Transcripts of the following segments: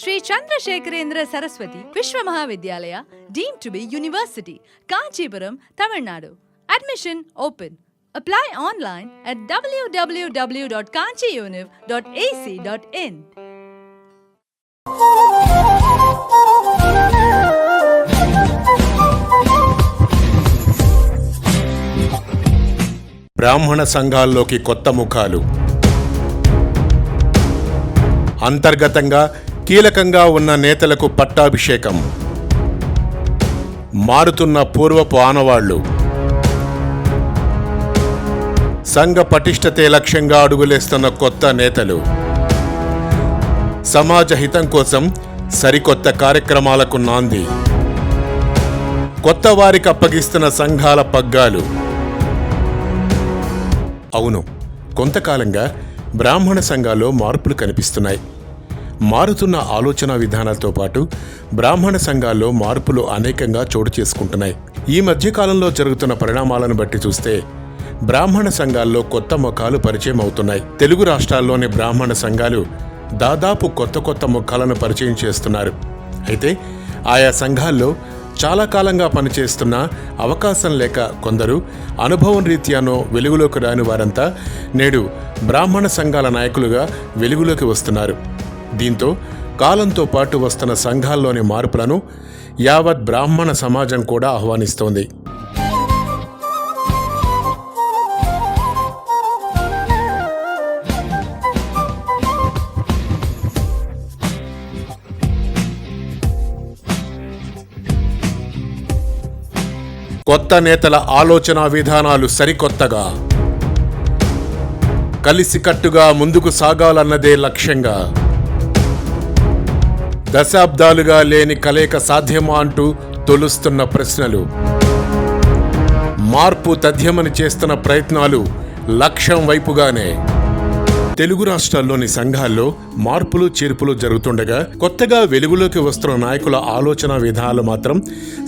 Sri Chandrasekharendra Saraswathi Viswa Mahavidyalaya deemed to be university Kanchipuram Tamil Nadu. Admission open apply online at WWW dot kanchiuniv dot ac dot in బ్రాహ్మణ సంఘాల్లోకి కొత్త ముఖాలు. అంతర్గతంగా కీలకంగా ఉన్న నేతలకు పట్టాభిషేకం. మారుతున్న పూర్వపు ఆనవాళ్ళు. సంఘ పటిష్టతే లక్ష్యంగా అడుగులేస్తున్న కొత్త నేతలు. సమాజ హితం కోసం సరికొత్త కార్యక్రమాలకు నాంది. కొత్త వారికి అప్పగిస్తున్న సంఘాల పగ్గాలు. అవును కొంతకాలంగా బ్రాహ్మణ సంఘాల్లో మార్పులు కనిపిస్తున్నాయి. మారుతున్న ఆలోచన విధానాలతో పాటు బ్రాహ్మణ సంఘాల్లో మార్పులు అనేకంగా చోటు చేసుకుంటున్నాయి. ఈ మధ్యకాలంలో జరుగుతున్న పరిణామాలను బట్టి చూస్తే బ్రాహ్మణ సంఘాల్లో కొత్త ముఖాలు పరిచయం అవుతున్నాయి. తెలుగు రాష్ట్రాల్లోని బ్రాహ్మణ సంఘాలు దాదాపు కొత్త కొత్త ముఖాలను పరిచయం చేస్తున్నారు. అయితే ఆయా సంఘాల్లో చాలా కాలంగా పనిచేస్తున్న అవకాశం లేక కొందరు అనుభవం రీత్యానో వెలుగులోకి రాని వారంతా నేడు బ్రాహ్మణ సంఘాల నాయకులుగా వెలుగులోకి వస్తున్నారు. దీంతో కాలంతో పాటు వస్తున్న సంఘాల్లోని మార్పులను యావత్ బ్రాహ్మణ సమాజం కూడా ఆహ్వానిస్తోంది. కొత్త నేతల ఆలోచన విధానాలు సరికొత్తగా కలిసికట్టుగా ముందుకు సాగాలన్నదే లక్ష్యంగా దశాబ్దాలుగా లేని కలయిక సాధ్యమా అంటూ తొలుస్తున్న ప్రశ్నలు. మార్పు తథ్యమని చేస్తున్న ప్రయత్నాలు లక్ష్యం వైపుగానే. తెలుగు రాష్ట్రాల్లోని సంఘాల్లో మార్పులు చేర్పులు జరుగుతుండగా కొత్తగా వెలుగులోకి వస్తున్న నాయకుల ఆలోచన విధానాలు మాత్రం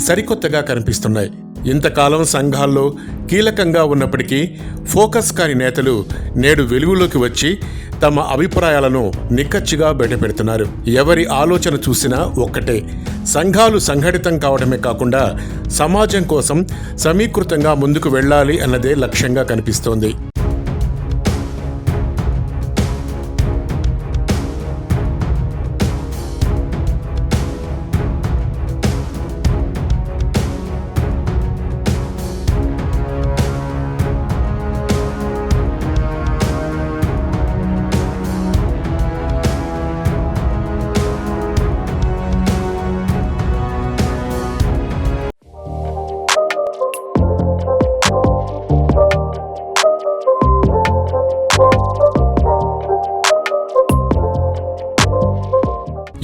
సరికొత్తగా కనిపిస్తున్నాయి. ఇంతకాలం సంఘాల్లో కీలకంగా ఉన్నప్పటికీ ఫోకస్ కాని నేతలు నేడు వెలుగులోకి వచ్చి తమ అభిప్రాయాలను నిక్కచ్చిగా బయటపెడుతున్నారు ఎవరి ఆలోచన చూసినా ఒక్కటే. సంఘాలు సంఘటితం కావడమే కాకుండా సమాజం కోసం సమీకృతంగా ముందుకు వెళ్ళాలి అన్నదే లక్ష్యంగా కనిపిస్తోంది.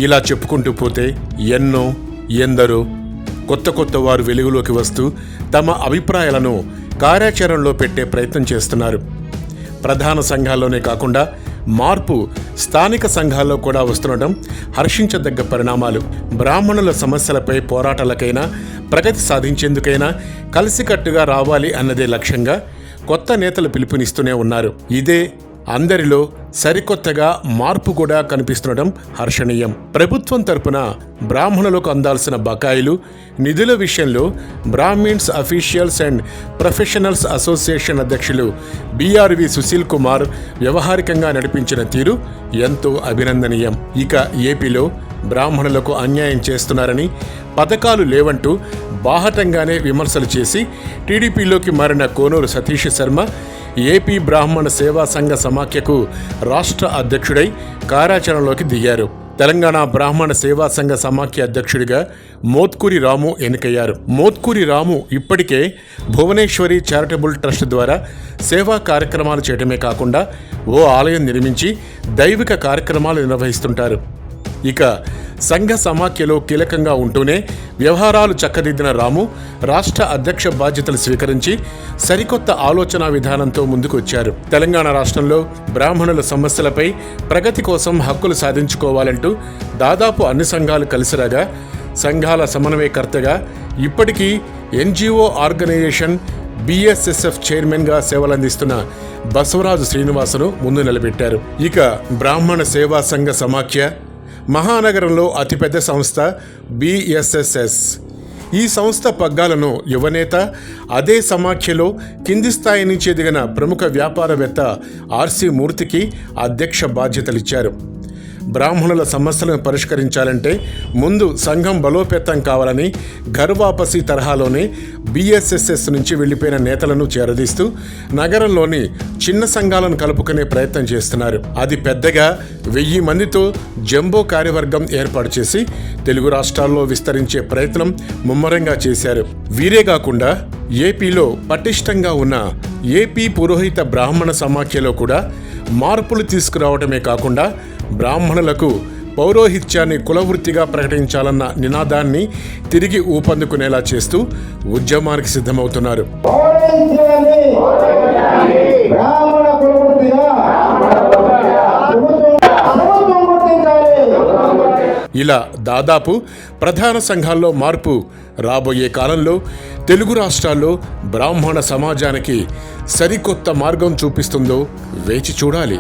ఇలా చెప్పుకుంటూ పోతే ఎన్నో ఎందరో కొత్త కొత్త వారు వెలుగులోకి వస్తూ తమ అభిప్రాయాలను కార్యాచరణలో పెట్టే ప్రయత్నం చేస్తున్నారు. ప్రధాన సంఘాల్లోనే కాకుండా మార్పు స్థానిక సంఘాల్లో కూడా వస్తుండటం హర్షించదగ్గ పరిణామాలు. బ్రాహ్మణుల సమస్యలపై పోరాటాలకైనా ప్రగతి సాధించేందుకైనా కలిసికట్టుగా రావాలి అన్నదే లక్ష్యంగా కొత్త నేతలు పిలుపునిస్తూనే ఉన్నారు. ఇదే అందరిలో సరికొత్తగా మార్పు కూడా కనిపిస్తుండటం హర్షణీయం. ప్రభుత్వం తరపున బ్రాహ్మణులకు అందాల్సిన బకాయిలు నిధుల విషయంలో Brahmins officials and professionals association అధ్యక్షులు బీఆర్వి సుశీల్ కుమార్ వ్యవహారికంగా నడిపించిన తీరు ఎంతో అభినందనీయం. ఇక ఏపీలో బ్రాహ్మణులకు అన్యాయం చేస్తున్నారని పథకాలు లేవంటూ బాహటంగానే విమర్శలు చేసి టీడీపీలోకి మారిన కోనూరు సతీష్ శర్మ ఏపీ బ్రాహ్మణ సేవా సంఘ సమాఖ్యకు రాష్ట్ర అధ్యక్షుడై కార్యాచరణలోకి దిగారు. తెలంగాణ బ్రాహ్మణ సేవా సంఘ సమాఖ్య అధ్యక్షుడిగా మోత్కూరి రాము ఎన్నికయ్యారు. మోత్కూరి రాము ఇప్పటికే భువనేశ్వరి చారిటబుల్ ట్రస్ట్ ద్వారా సేవా కార్యక్రమాలు చేయడమే కాకుండా ఓ ఆలయం నిర్మించి దైవిక కార్యక్రమాలు నిర్వహిస్తుంటారు. ఇక సంఘ సమాఖ్యలో కీలకంగా ఉంటూనే వ్యవహారాలు చక్కదిద్దిన రాము రాష్ట్ర అధ్యక్ష బాధ్యతలు స్వీకరించి సరికొత్త ఆలోచన విధానంతో ముందుకొచ్చారు. తెలంగాణ రాష్ట్రంలో బ్రాహ్మణుల సమస్యలపై ప్రగతి కోసం హక్కులు సాధించుకోవాలంటూ దాదాపు అన్ని సంఘాలు కలిసిరాగా సంఘాల సమన్వయకర్తగా ఇప్పటికీ ఎన్జిఓ ఆర్గనైజేషన్ బీఎస్ఎస్ఎఫ్ చైర్మన్గా సేవలందిస్తున్న బసవరాజు శ్రీనివాసును ముందు నిలబెట్టారు. ఇక బ్రాహ్మణ సేవా సంఘ సమాఖ్య మహానగరంలో అతిపెద్ద సంస్థ బిఎస్ఎస్ఎస్ ఈ సంస్థ పగ్గాలను యువనేత అదే సమాఖ్యలో కింది స్థాయి నుంచి ఎదిగిన ప్రముఖ వ్యాపారవేత్త ఆర్సి మూర్తికి అధ్యక్ష బాధ్యతలిచ్చారు. బ్రాహ్మణుల సమస్యలను పరిష్కరించాలంటే ముందు సంఘం బలోపేతం కావాలని ఘర్వాపసి తరహాలోనే బీఎస్ఎస్ఎస్ నుంచి వెళ్ళిపోయిన నేతలను చేరదీస్తూ నగరంలోని చిన్న సంఘాలను కలుపుకునే ప్రయత్నం చేస్తున్నారు. అది పెద్దగా వెయ్యి మందితో జంబో కార్యవర్గం ఏర్పాటు చేసి తెలుగు రాష్ట్రాల్లో విస్తరించే ప్రయత్నం ముమ్మరంగా చేశారు. వీరే కాకుండా ఏపీలో పటిష్టంగా ఉన్న ఏపీ పురోహిత బ్రాహ్మణ సమాఖ్యలో కూడా మార్పులు తీసుకురావడమే కాకుండా బ్రాహ్మణులకు పౌరోహిత్యాన్ని కులవృత్తిగా ప్రకటించాలన్న నినాదాన్ని తిరిగి ఊపందుకునేలా చేస్తూ ఉద్యమానికి సిద్ధమవుతున్నారు. ఇలా దాదాపు ప్రధాన సంఘాల్లో మార్పు రాబోయే కాలంలో తెలుగు రాష్ట్రాల్లో బ్రాహ్మణ సమాజానికి సరికొత్త మార్గం చూపిస్తుందో వేచి చూడాలి.